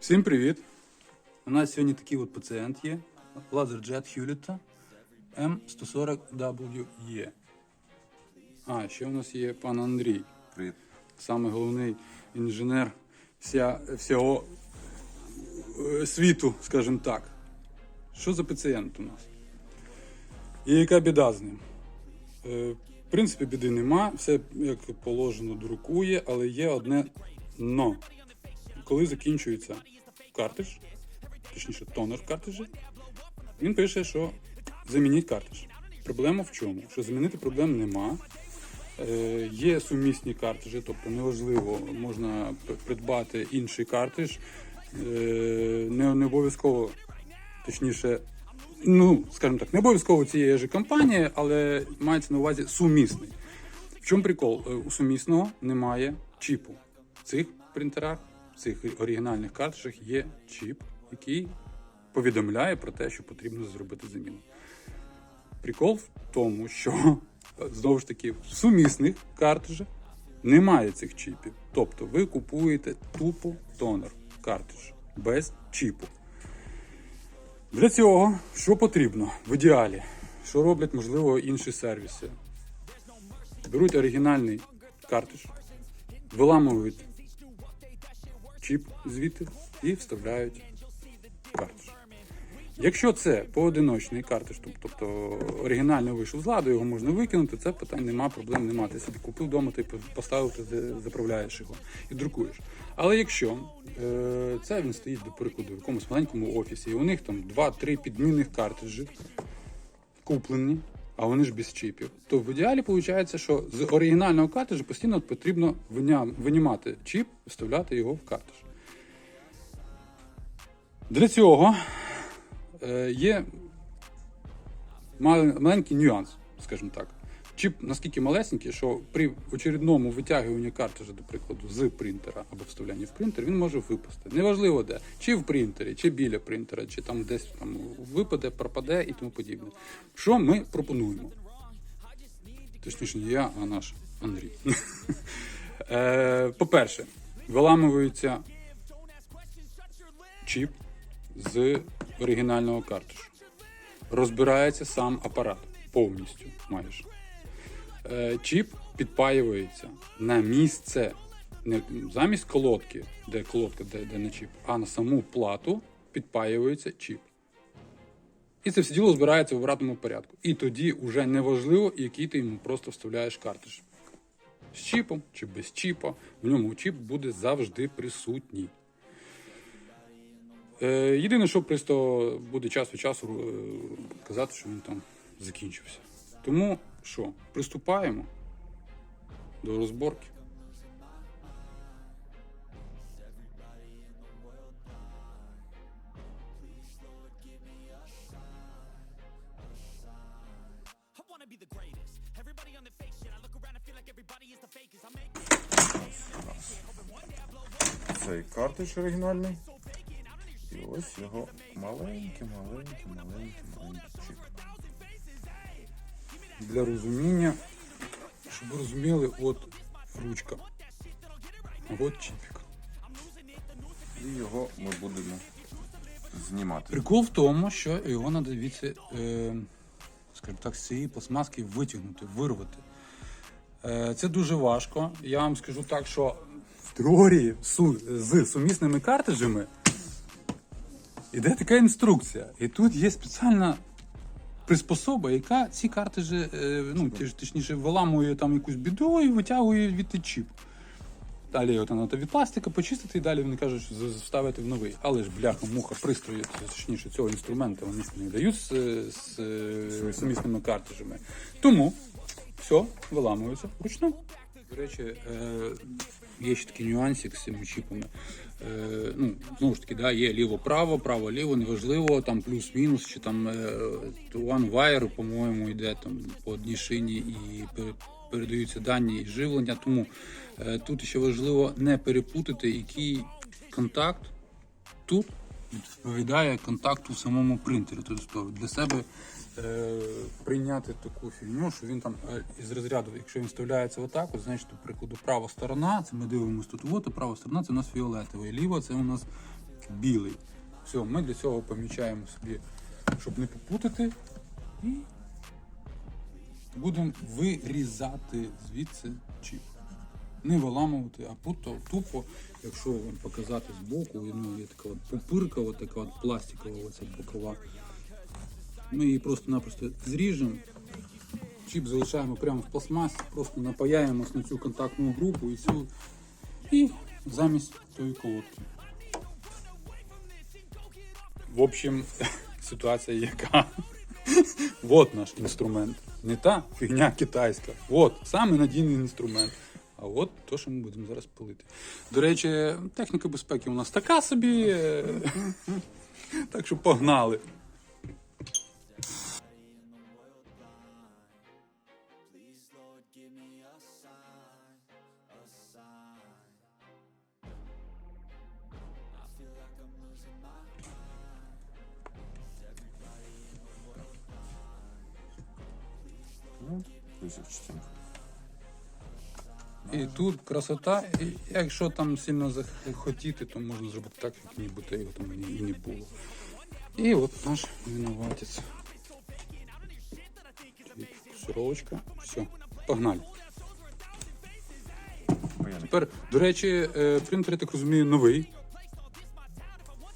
Всім привіт! У нас сьогодні такий от пацієнт є. LaserJet Hewlett M140WE. А, ще у нас є пан Андрій. Привіт. Саме головний інженер вся, всього е, світу, скажімо так. Що за пацієнт у нас? І яка біда з ним? Е, В принципі, біди нема, все як положено друкує, але є одне но. Коли закінчується картридж, точніше тонер картриджа, він пише, що замініть картридж. Проблема в чому? Що замінити проблем нема. Е, Є сумісні картриджі, тобто неважливо, можна придбати інший картридж. Е, Не, не обов'язково, точніше, ну, скажімо так, не обов'язково цієї ж компанії, але мається на увазі сумісний. В чому прикол? Е, У сумісного немає чіпу. В цих принтерах, в цих оригінальних картриджах є чіп, який повідомляє про те, що потрібно зробити заміну. Прикол в тому, що знову ж таки в сумісних картриджах немає цих чіпів. Тобто ви купуєте тупо тонер картридж без чіпу. Для цього що потрібно в ідеалі? Що роблять, можливо, інші сервіси? Беруть оригінальний картридж, виламують чіп звідти і вставляють картридж. Якщо це поодиночний картридж, тобто оригінально вийшов з ладу, його можна викинути, це питань нема, проблем нема. Ти собі купив вдома, ти поставив, ти заправляєш його і друкуєш. Але якщо е, це він стоїть, до прикладу, в якомусь маленькому офісі, і у них там 2-3 підмінних картриджі куплені, а вони ж без чіпів, то в ідеалі виходить, що з оригінального картриджа постійно потрібно винімати чіп, вставляти його в картридж. Для цього е, є маленький нюанс, скажімо так. Чіп наскільки малесенький, що при очередному витягуванні картриджа, до прикладу, з принтера або вставлянні в принтер, він може випасти. Неважливо де, чи в принтері, чи біля принтера, чи там десь там випаде, пропаде і тому подібне. Що ми пропонуємо? Точніше, не я, а наш Андрій. Е, По-перше, виламується чіп з оригінального картриджу. Розбирається сам апарат повністю майже. Е, Чіп підпаюється на місце, не замість колодки, де колодка, де, де не чіп, а на саму плату підпаюється чіп. І це все діло збирається в обратному порядку. І тоді вже не важливо, який ти йому просто вставляєш картридж. З чіпом чи без чіпа, в ньому чіп буде завжди присутній. Е, єдине, що просто буде час від часу е, казати, що він там закінчився. Тому що, приступаємо до розборки. Цей картридж оригінальний. Ось його маленький, маленький, маленький, маленький. Для розуміння, щоб ви розуміли, от ручка. От чіпік. І його ми будемо знімати. Прикол в тому, що його треба від, е, скажімо так, з цієї пластмаски витягнути, вирвати. Е, це дуже важко. Я вам скажу так, що в теорії з сумісними картриджами іде така інструкція. І тут є спеціальна приспособа, яка ці картриджі, е, ну, точніше, виламує там якусь біду і витягує від чіп. Далі там треба від пластика почистити, і далі вони кажуть, що з- вставити в новий. Але ж бляха, муха, пристрої, точніше, цього інструменту вони не дають з, з, е, сумісними картриджами. Тому все виламується вручну. До речі, е, є ще такий нюансик з цими чіпами. Е, ну, знову ж таки, да, є ліво-право, право-ліво, неважливо, там плюс-мінус, чи там е, one wire, по-моєму, йде там по одній шині і пер- передаються дані і живлення. Тому е, тут ще важливо не перепутати, який контакт тут відповідає контакту в самому принтері. Тобто для себе е, прийняти таку фігню, що він там е, із розряду, якщо він вставляється отак, от, значить, до прикладу, права сторона, це ми дивимося тут, от, і права сторона це у нас фіолетова, і ліва це у нас білий. Все, ми для цього помічаємо собі, щоб не попутати. І будемо вирізати звідси чіп. Не виламувати, а путо, тупо, якщо вам показати збоку, ну, є така от пупирка, от така от пластикова оця бокова. Ми її просто-напросто зріжемо, чіп залишаємо прямо в пластмасі, просто напаяємось на цю контактну групу і цю. І замість тої колодки. В общем, ситуація яка. Вот наш інструмент. Не та фігня китайська. От, саме надійний інструмент. А от то, що ми будемо зараз пилити. До речі, техніка безпеки у нас така собі. Так що погнали. Тут красота. І якщо там сильно захотіти, то можна зробити так, як ніби його там і не було. І от наш винуватець. Сировочка. Все, погнали. Тепер, до речі, е, принтер, я так розумію, новий.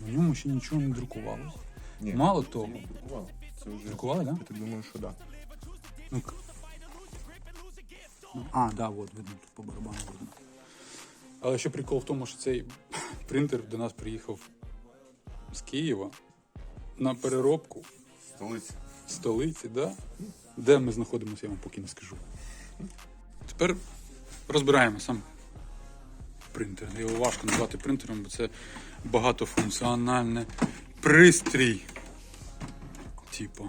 На ньому ще нічого не друкувалося. Ні. Мало того, Друкував. Це вже. друкували, так? Я так думаю, що так. К- ну, а, да, от, видно, тут по барабану видно. Але ще прикол в тому, що цей принтер до нас приїхав з Києва на переробку Столиця. в столиці, да? де ми знаходимося, я вам поки не скажу. Тепер розбираємо сам принтер. Його важко назвати принтером, бо це багатофункціональний пристрій. Типу.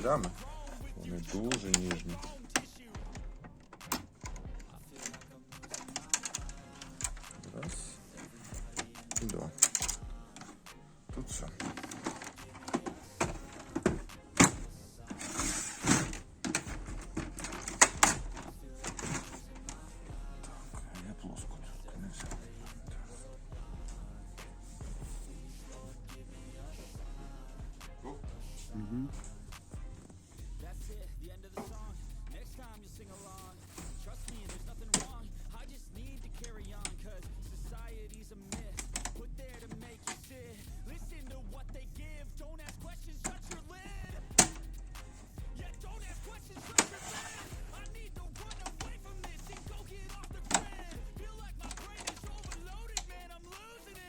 полями. Вони дуже ніжні.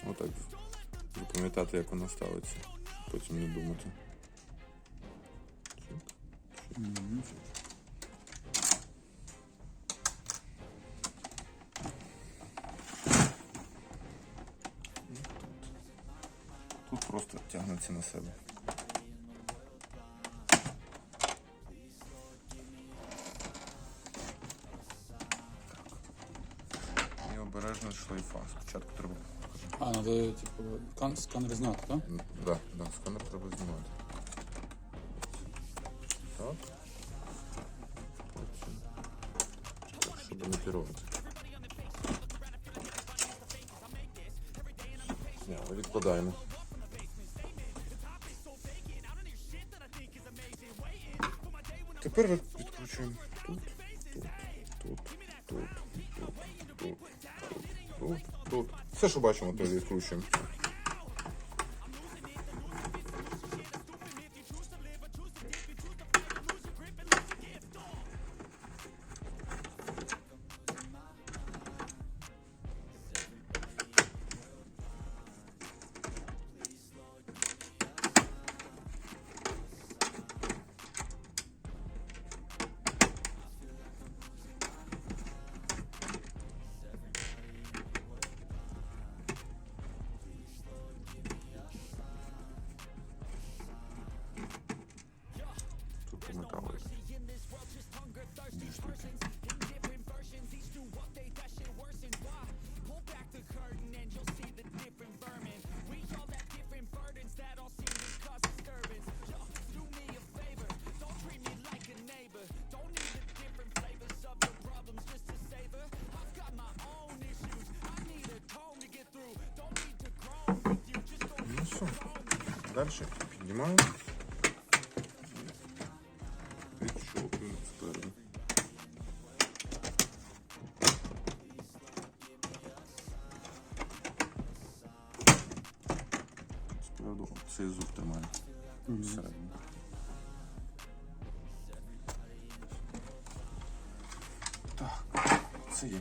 Отак запам'ятати, як воно ставиться. Потім не думати. Тут просто тягнеться на себе. типу, кан- сканер зняти, так? М, Да, да, сканер треба знімати. Так. Потім. Так, щоб не керувати. Зняли, відкладаємо. Тепер відкручуємо тут, тут, тут, Все, що бачимо, то відкручуємо. Все. Далі піднімаю. Відщолкую спереду. Спереду цей зуб тримаю. Всередині. Так, це є.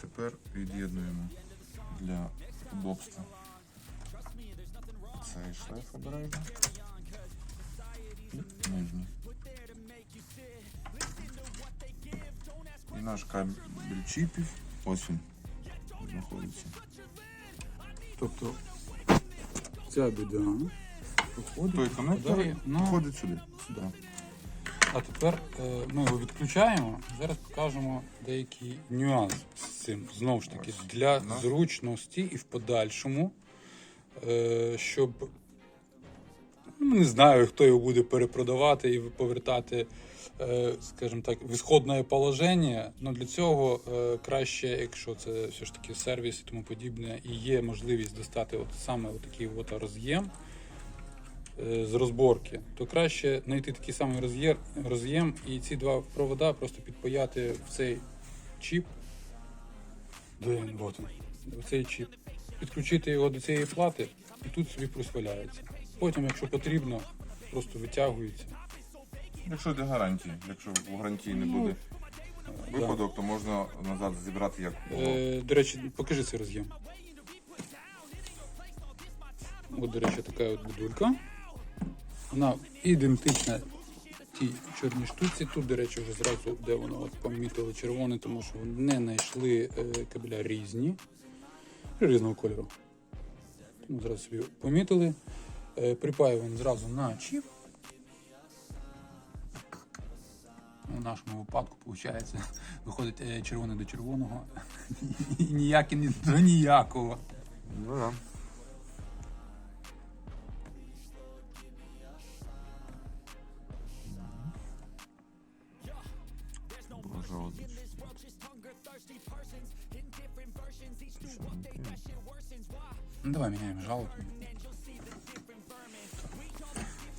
Тепер від'єднуємо удобства. Цей шлейф обережно. І нижній. І наш кабель чіпів. Ось він знаходиться. Тобто ця біда. Той коннектор далі входить сюди. сюди. А тепер е, ми його відключаємо. Зараз покажемо деякий нюанс з цим. Знову ж таки, для На. зручності і в подальшому, е, щоб ну, не знаю, хто його буде перепродавати і повертати, е, скажімо так, в ісходне положення. Ну для цього е, краще, якщо це все ж таки сервіс і тому подібне, і є можливість достати от саме такий от роз'єм з розборки, то краще знайти такий самий роз'єм і ці два провода просто підпаяти в цей чіп. Вот цей чіп. Підключити його до цієї плати і тут собі присваляється. Потім, якщо потрібно, просто витягується. Якщо для гарантії, якщо в гарантії не Ну, буде Да. випадок, то можна назад зібрати як було. Е, до речі, покажи цей роз'єм. От, до речі, така от будулька. Вона ідентична тій чорній штуці. Тут, до речі, вже зразу, де воно от помітили червоне, тому що не знайшли е, кабеля різні, різного кольору. Тому зразу собі помітили. Е, припаюємо зразу на чіп. У нашому випадку, виходить, виходить е, червоне до червоного, і ніяке до ніякого. Ну да.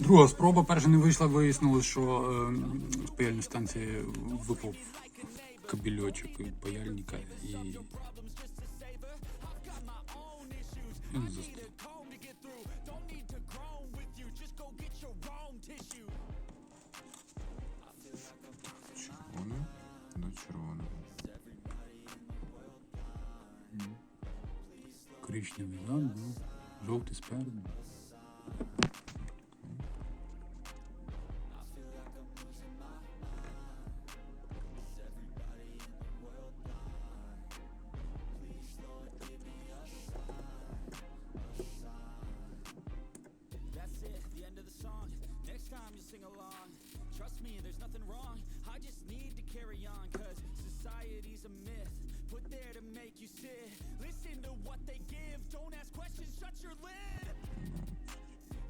Друга спроба, перша не вийшла, вияснилось, що е, з паяльної станції випав кабельочок від паяльника і. і не застиг. Червоне до червоного. Коричневий жовтий спереду. Trust me, there's nothing wrong. I just need to carry on, cause society's a myth. Put there to make you sit. Listen to what they give. Don't ask questions, shut your lid.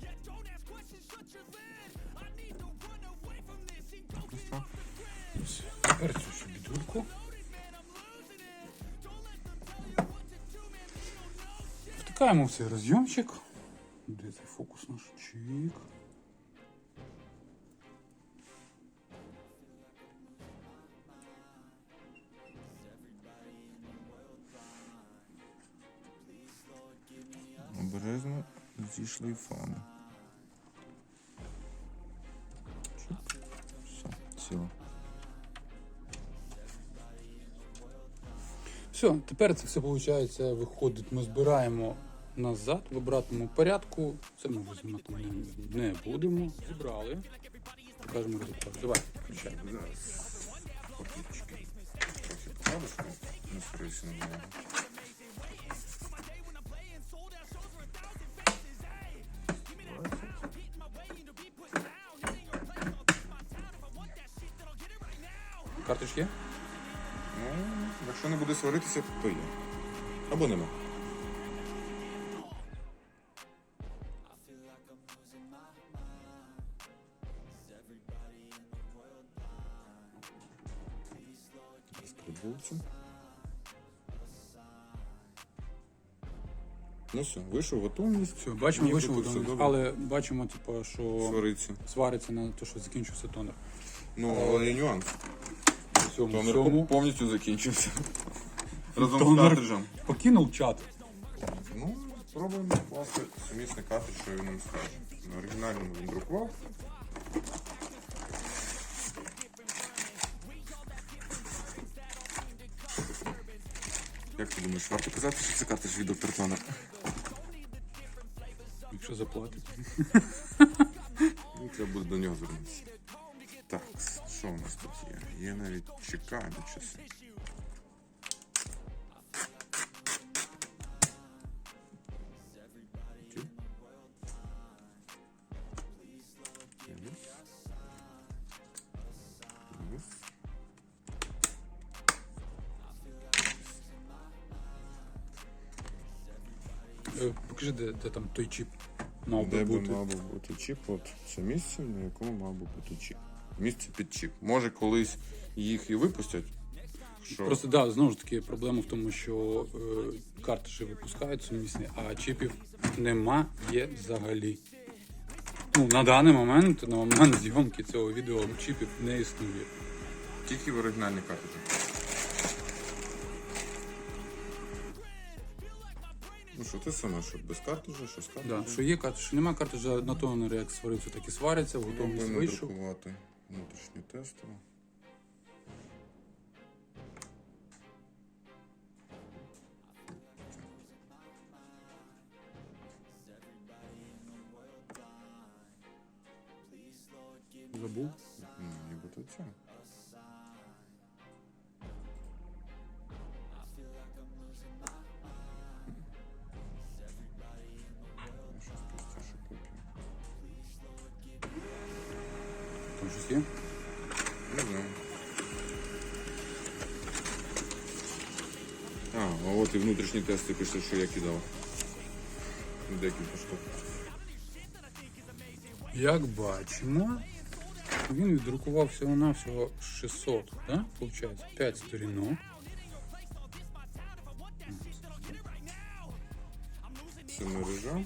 Yeah, don't ask questions, shut your lid. I need to run away from this and go get off the grid. Цю всю бідульку Loaded, man, I'm losing it. Don't let them tell you Обережно зі шлейфами. Чуп. Все, сіло. Все, тепер це все виходить, виходить, ми збираємо назад в обратному порядку. Це ми знімати не, будемо. Зібрали. Покажемо результат. Давай, включай. Зараз. Трохи. Не спирайся на нього. Є? Ну, якщо не буде сваритися, то є. Або нема. Ну все, вийшов готовність. Все, бачимо, вийшов, тут все готовність. добре. але бачимо, типу, що Свариться. свариться на те, що закінчився тонер. Ну, але є нюанс. У цьому Тонер всьому повністю закінчився. Разом з Тонер. картриджем. покинув чат. Ну, спробуємо класти сумісний картридж, що він нам скаже. На оригінальному він друкував. Як ти думаєш, варто казати, що це картридж від доктор Тонер? Якщо заплатить. Ну, треба буде до нього звернутися. Що у нас тут є? Є навіть чекання часи. Е, Покажи, де, де там той чіп мав би Де би мав би бути чіп? От це місце, на якому мав би бути чіп. Місце під чіп. Може колись їх і випустять. Що? Просто да, знову ж таки, проблема в тому, що е, картриджі випускають сумісні, а чіпів нема є взагалі. Ну, на даний момент, на момент зйомки цього відео чіпів не існує. Тільки в оригінальній картриджі. Ну що, ти саме, що без картриджа, що з картриджа? Да, що є картридж, що нема картриджа на тонер, як сварився, так і свариться, в готовність Пробуємо вийшов. друкувати внутрішнє тестово. Забув. Ну, нібито це. І внутрішні тести пішли, що я кидав. Декілька штук. Як бачимо, він віддрукував всього-навсього 600, да? Получається, 5 сторінок. Це мережа.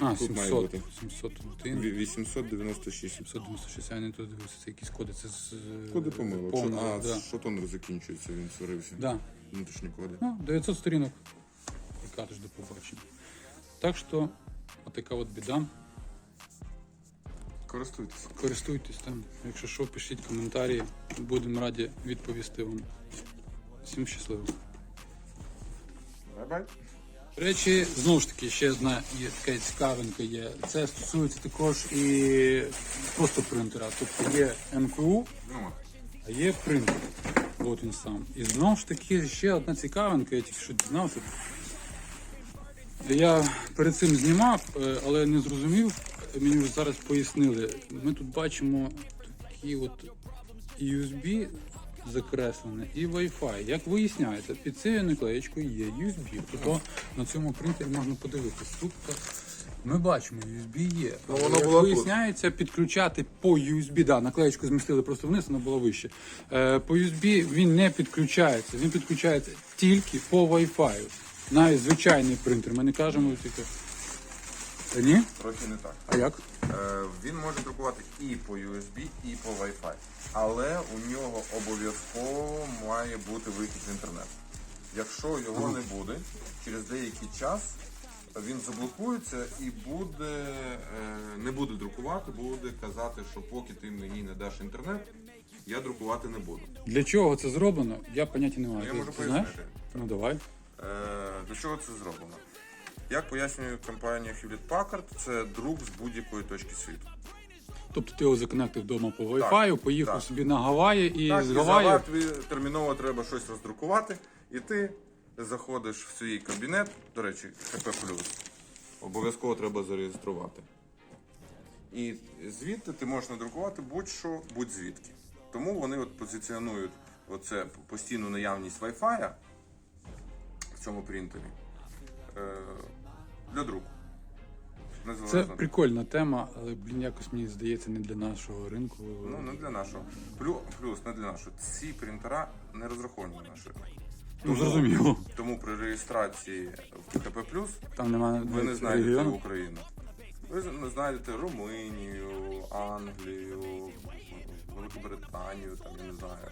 А, Тут має 700, бути. 701, 896. 796, я не тут дивився, це якісь коди, це з... Коди помилок. Що- А, да. що закінчується, він сварився. Да. Внутрішні коди. Ну, 900 сторінок. І картридж до побачення. Так що, отака от біда. Користуйтесь. Користуйтесь там. Якщо що, пишіть коментарі. Будемо раді відповісти вам. Всім щасливо. Бай-бай. До речі, знову ж таки, ще одна є така цікавинка є. Це стосується також і просто принтера. Тобто є МКУ, Ну. А є принтер. От він сам. І знову ж таки ще одна цікавинка, я тільки що дізнався. Я перед цим знімав, е, але не зрозумів. Мені вже зараз пояснили. Ми тут бачимо такі от USB закреслене і Wi-Fi. Як виясняється, під цією наклеєчкою є USB. Тобто на цьому принтері можна подивитись. Тут ми бачимо, USB є. Ну, Але воно як було тут. виясняється, підключати по USB, да, наклеєчку змістили просто вниз, вона була вище. Е, по USB він не підключається, він підключається тільки по Wi-Fi. Навіть звичайний принтер. Ми не кажемо тільки. Та ні? Трохи не так. А як? Е, він може друкувати і по USB, і по Wi-Fi. Але у нього обов'язково має бути вихід в інтернет. Якщо його не буде, через деякий час він заблокується і буде, е, не буде друкувати, буде казати, що поки ти мені не даш інтернет, я друкувати не буду. Для чого це зроблено? Я поняття не маю. Я Ти- можу ти знаєш? пояснити. Ну давай. Е, До чого це зроблено? Як пояснює компанія Hewlett Packard, це друк з будь-якої точки світу. Тобто ти його законектив вдома по Wi-Fi, поїхав так. собі на Гаваї і Так, з і Гаваї. за тобі терміново треба щось роздрукувати, і ти заходиш в свій кабінет, до речі, ХП плюс, Обов'язково треба зареєструвати. І звідти ти можеш надрукувати будь-що, будь-звідки. Тому вони от позиціонують оце постійну наявність Wi-Fi в цьому принтері е, для друку. Це прикольна тема, але блін, якось мені здається, не для нашого ринку. Ну, не для нашого. Плюс, плюс не для нашого. Ці принтера не розраховані на наш ринок. Ну, зрозуміло. Тому при реєстрації в ХП Там немає ви не знайдете регіону. Україну. Ви з- знайдете Румунію, Англію, Великобританію, там, я не знаю.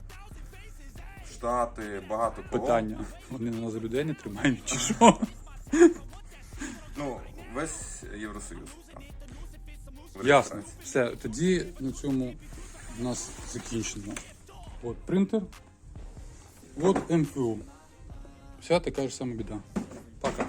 Штати, багато кого. Питання. Вони на нас людей не тримають чи що? Ну, весь Євросоюз. Там. В Ясно. реєстрації. Все, тоді на цьому у нас закінчено. От принтер. От МФУ. Вся така ж сама біда. Пока.